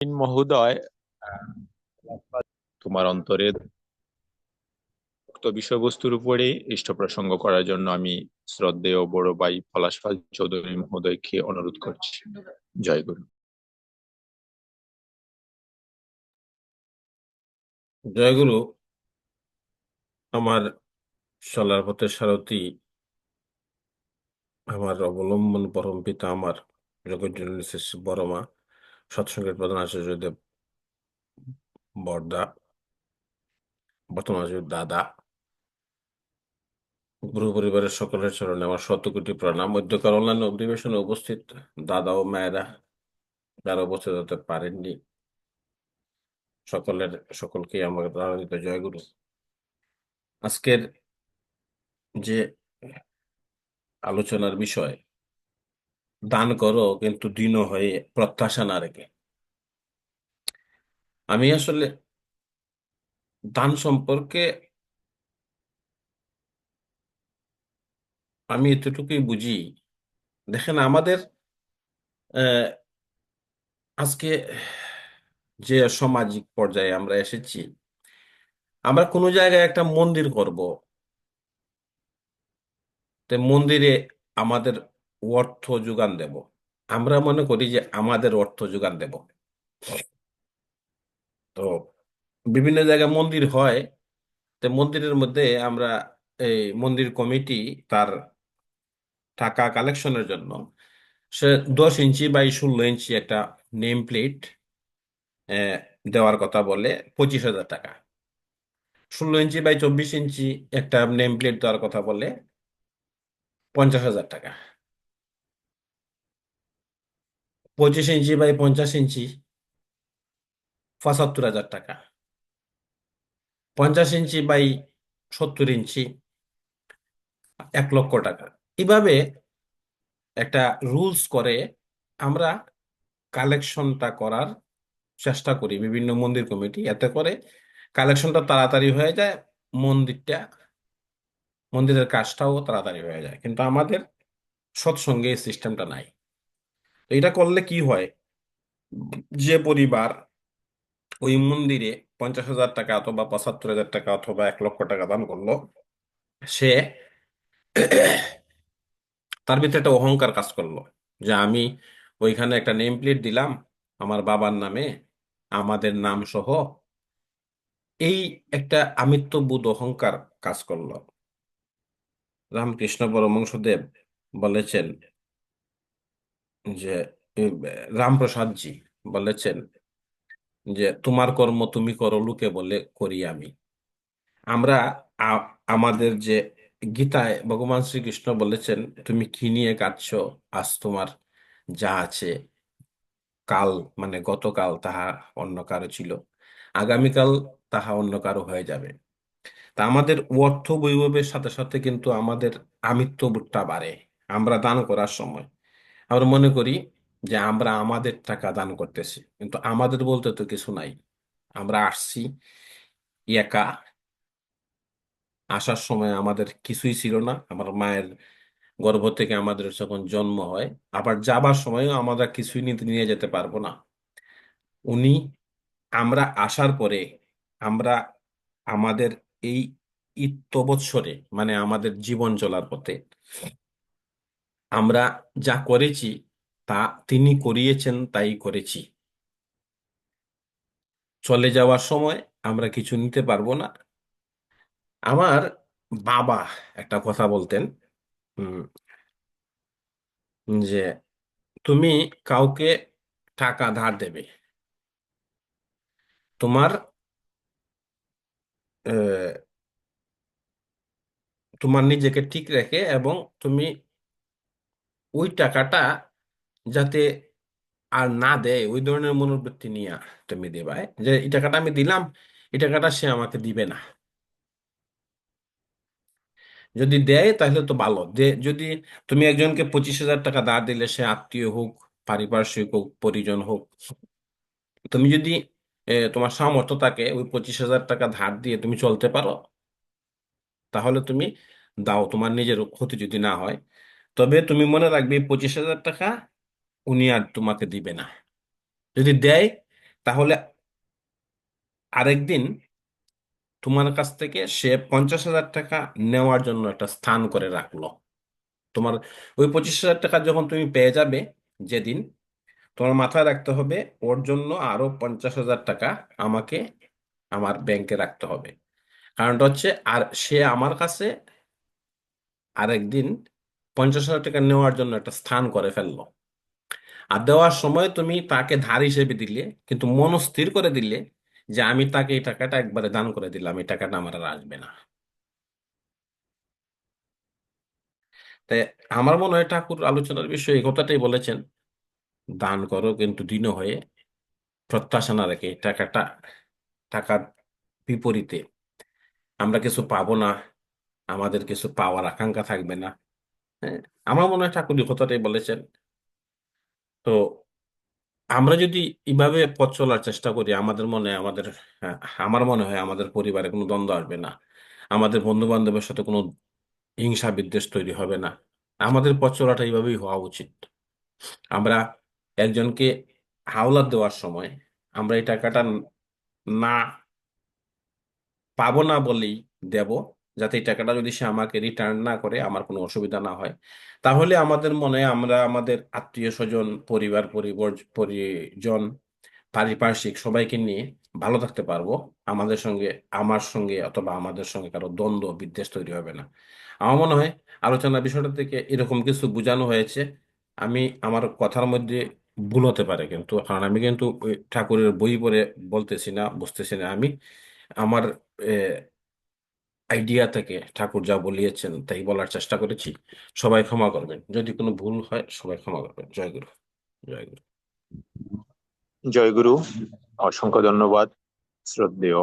মহোদয় তোমার অন্তরে উক্ত বিষয়বস্তুর উপরে ইষ্ট প্রসঙ্গ করার জন্য আমি শ্রদ্ধেয় বড় ভাই পলাশপাল চৌধুরী মহোদয়কে অনুরোধ করছি। জয় গুরু। জয়গুরু আমার সলার পথে সারথি আমার অবলম্বন পরম পিতা আমার জগজ্জননী শ্রী শ্রী বড় মা সৎসঙ্গের প্রধান আচার্যদেব বর্দা বর্তমান আচার্য দাদা। গুরু পরিবারের সকলের চরণে আমার শত কোটি প্রণাম। মধ্যকার অনলাইন অধিবেশনে উপস্থিত দাদা ও মায়েরা যারা উপস্থিত হতে পারেননি, সকলের সকলকে আমার আনন্দিত জয়গুরু। আজকের যে আলোচনার বিষয় দান করো, কিন্তু দিন হয়ে প্রত্যাশা না রেখে। আমি আসলে দান সম্পর্কে আমি এতটুকুই বুঝি। দেখেন, আমাদের আজকে যে সামাজিক পর্যায়ে আমরা এসেছি, আমরা কোনো জায়গায় একটা মন্দির করব। তো মন্দিরে আমাদের অর্থ যোগান দেব। আমরা মনে করি যে আমাদের অর্থ যোগান দেব। তো বিভিন্ন জায়গায় মন্দির হয়। তো মন্দিরের মধ্যে আমরা এই মন্দির কমিটি তার টাকা কালেকশনের জন্য, সে দশ ইঞ্চি বাই ষোলো ইঞ্চি একটা নেম প্লেট দেওয়ার কথা বলে পঁচিশ হাজার টাকা। ষোলো ইঞ্চি বাই চব্বিশ ইঞ্চি একটা নেম প্লেট দেওয়ার কথা বলে পঞ্চাশ হাজার টাকা। পঁচিশ ইঞ্চি বাই পঞ্চাশ ইঞ্চি পঁচাত্তর হাজার টাকা। পঞ্চাশ ইঞ্চি বাই সত্তর ইঞ্চি এক লক্ষ টাকা। এভাবে একটা রুলস করে আমরা কালেকশনটা করার চেষ্টা করি বিভিন্ন মন্দির কমিটি। এতে করে কালেকশনটা তাড়াতাড়ি হয়ে যায়, মন্দিরটা, মন্দিরের কাজটাও তাড়াতাড়ি হয়ে যায়। কিন্তু আমাদের সৎসঙ্গে এই সিস্টেমটা নাই। এটা করলে কি হয়? যে পরিবার ওই মন্দিরে পঞ্চাশ হাজার টাকা অথবা পঁচাত্তর হাজার টাকা অথবা এক লক্ষ টাকা দান করল, সে তার ভিতরে একটা অহংকার কাজ করল যে আমি ওইখানে একটা নেম প্লেট দিলাম, আমার বাবার নামে, আমাদের নাম সহ, এই একটা আমিত্ববোধ অহংকার কাজ করল। রামকৃষ্ণ পরমহংসদেব বলেছেন যে উম, রামপ্রসাদজি বলেছেন যে তোমার কর্ম তুমি করো লোকে বলে করি আমি। আমরা আমাদের যে গীতায় ভগবান শ্রীকৃষ্ণ বলেছেন তুমি কি নিয়ে কাটছো আজ তোমার যা আছে কাল মানে গতকাল তাহা অন্য কারও ছিল। আগামীকাল তাহা অন্য কারও হয়ে যাবে। তা আমাদের অর্থ বৈভবের সাথে সাথে কিন্তু আমাদের আমিত্ববোধটা বাড়ে। আমরা দান করার সময়। আমরা মনে করি যে আমরা আমাদের টাকা দান করতেছি, কিন্তু আমাদের বলতে তো কিছু নাই। আমরা আসছি একা। আসার সময় আমাদের কিছুই ছিল না। আমার মায়ের গর্ভ থেকে আমাদের যখন জন্ম হয়, আবার যাবার সময়ও আমরা কিছুই নিতে নিয়ে যেতে পারব না। উনি, আমরা আসার পরে আমরা আমাদের এই ইত্যবৎসরে মানে আমাদের জীবন চলার পথে আমরা যা করেছি, তা তিনি করিয়েছেন, তাই করেছি। চলে যাওয়ার সময় আমরা কিছু নিতে পারব না। আমার বাবা একটা কথা বলতেন যে তুমি কাউকে টাকা ধার দেবে। তোমার তোমার নিজেকে ঠিক রেখে এবং তুমি ওই টাকাটা যাতে আর না দেয়, ওই ধরনের মনোবৃত্তি নিয়ে তুমি দেবা। যে এই টাকাটা আমি দিলাম, এই টাকাটা সে আমাকে দিবে না। যদি দেয় তাহলে তো ভালো। যদি তুমি একজনকে পঁচিশ হাজার টাকা ধার দিলে, সে আত্মীয় হোক, পারিপার্শ্বিক হোক, পরিজন হোক, তুমি যদি তোমার সামর্থ্য থাকে, ওই পঁচিশ হাজার টাকা ধার দিয়ে তুমি চলতে পারো, তাহলে তুমি দাও। তোমার নিজের ক্ষতি যদি না হয় তবে তুমি মনে রাখবে, পঁচিশ হাজার টাকা উনি আর তোমাকে দিবে না। যদি দেয়, তাহলে আরেকদিন তোমার কাছ থেকে সে পঞ্চাশ হাজার টাকা নেওয়ার জন্য একটা স্থান করে রাখল। তোমার ওই পঁচিশ হাজার টাকা যখন তুমি পেয়ে যাবে যেদিন, তোমার মাথায় রাখতে হবে, ওর জন্য আরও পঞ্চাশ হাজার টাকা আমাকে আমার ব্যাংকে রাখতে হবে। কারণটা হচ্ছে, আর সে আমার কাছে আরেকদিন পঞ্চাশ হাজার টাকা নেওয়ার জন্য একটা স্থান করে ফেলল। আর দেওয়ার সময় তুমি তাকে ধার হিসেবে দিলে, কিন্তু মনস্থির করে দিলে যে আমি তাকে এই টাকাটা একবারে দান করে দিলাম, এই টাকাটা আমার আর আসবে না। তাই আমার মনে হয় ঠাকুর আলোচনার বিষয়ে এই কথাটাই বলেছেন, দান করো কিন্তু দিন হয়ে প্রত্যাশা না রেখে টাকাটা, টাকার বিপরীতে আমরা কিছু পাবো না, আমাদের কিছু পাওয়ার আকাঙ্ক্ষা থাকবে না। হ্যাঁ আমার মনে হয় ঠাকুর কথাটাই বলেছেন। তো আমরা যদি এভাবে পথ চলার চেষ্টা করি আমাদের মনে আমাদের হ্যাঁ, আমার মনে হয় আমাদের পরিবারে কোনো দ্বন্দ্ব আসবে না। আমাদের বন্ধু বান্ধবের সাথে কোনো হিংসা বিদ্বেষ তৈরি হবে না। আমাদের পথ চলাটা এইভাবেই হওয়া উচিত। আমরা একজনকে হাওলাত দেওয়ার সময় আমরা এই টাকাটা না পাবো না বলেই দেব। যাতে এই টাকাটা যদি সে আমাকে রিটার্ন না করে, আমার কোনো অসুবিধা না হয়। তাহলে আমাদের মনে, আমরা আমাদের আত্মীয় স্বজন পরিবার পরিবর পরিজন, পারিপার্শ্বিক সবাইকে নিয়ে ভালো থাকতে পারব। আমাদের সঙ্গে, আমার সঙ্গে অথবা আমাদের সঙ্গে কারও দ্বন্দ্ব, বিদ্বেষ তৈরি হবে না। আমার মনে হয় আলোচনা বিষয়টা থেকে এরকম কিছু বোঝানো হয়েছে। আমি আমার কথার মধ্যে ভুল হতে পারে কিন্তু, কারণ আমি কিন্তু ঠাকুরের বই পড়ে বলতেছি না, বুঝতেছি না আমি। আমার আইডিয়া থেকে ঠাকুর যা বলিয়েছেন তাই বলার চেষ্টা করেছি। সবাই ক্ষমা করবেন। যদি কোনো ভুল হয়, সবাই ক্ষমা করবেন। জয় গুরু। জয় গুরু। জয় গুরু। অসংখ্য ধন্যবাদ। শ্রদ্ধেয়।